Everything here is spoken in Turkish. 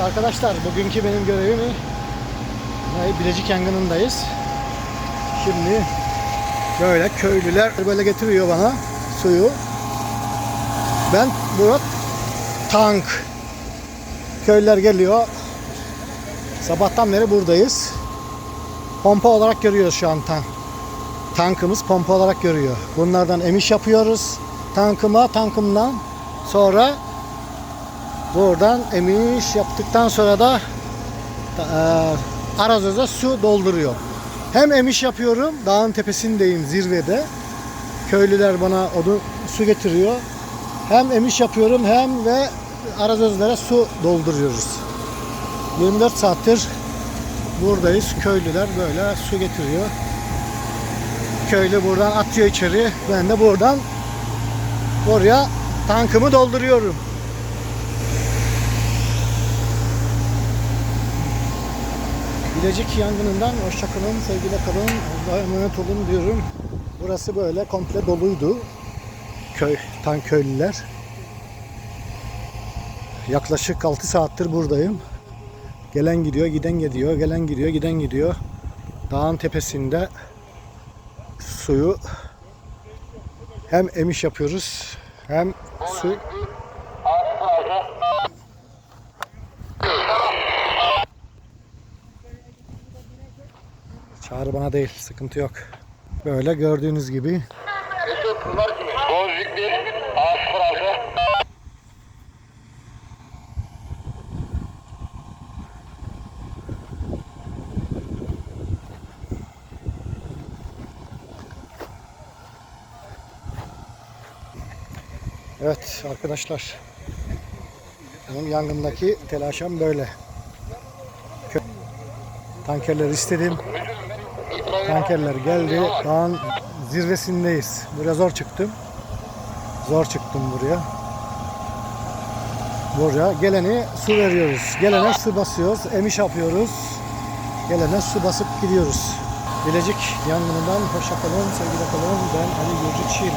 arkadaşlar bugünkü benim görevim? Bilecik yangınındayız. Şimdi böyle köylüler böyle getiriyor bana suyu. Ben burada tank. Köylüler geliyor. Sabahtan beri buradayız. Pompa olarak görüyoruz şu an tank. Tankımız pompa olarak görüyor. Bunlardan emiş yapıyoruz tankıma, tankımdan. Sonra buradan emiş yaptıktan sonra da e, arazöze su dolduruyor. Hem emiş yapıyorum, dağın tepesindeyim zirvede. Köylüler bana odun su getiriyor. Hem emiş yapıyorum hem ve arazözlere su dolduruyoruz. 24 saattir buradayız. Köylüler böyle su getiriyor. Köylü buradan atıyor içeri. Ben de buradan oraya tankımı dolduruyorum. Bilecik yangınından hoşçakalın, sevgiyle kalın, Allah'a emanet olun diyorum. Burası böyle komple doluydu. Köy, tank köylüler. Yaklaşık 6 saattir buradayım. Gelen gidiyor, giden gidiyor, gelen gidiyor, giden gidiyor. Dağın tepesinde suyu hem emiş yapıyoruz hem su Çağrı bana değil, sıkıntı yok. Böyle gördüğünüz gibi Bozcuk 1, A06. Evet arkadaşlar. Benim yangındaki telaşım böyle. Kö- Tankerler istedim. Tankerler geldi. Dağın zirvesindeyiz. Buraya zor çıktım. Zor çıktım buraya. Buraya geleni su veriyoruz. Gelene su basıyoruz. Emiş yapıyoruz. Gelene su basıp gidiyoruz. Bilecik yangınından hoşça kalın, sevgiyle kalın. Ben Ali Gürcü Çiğ.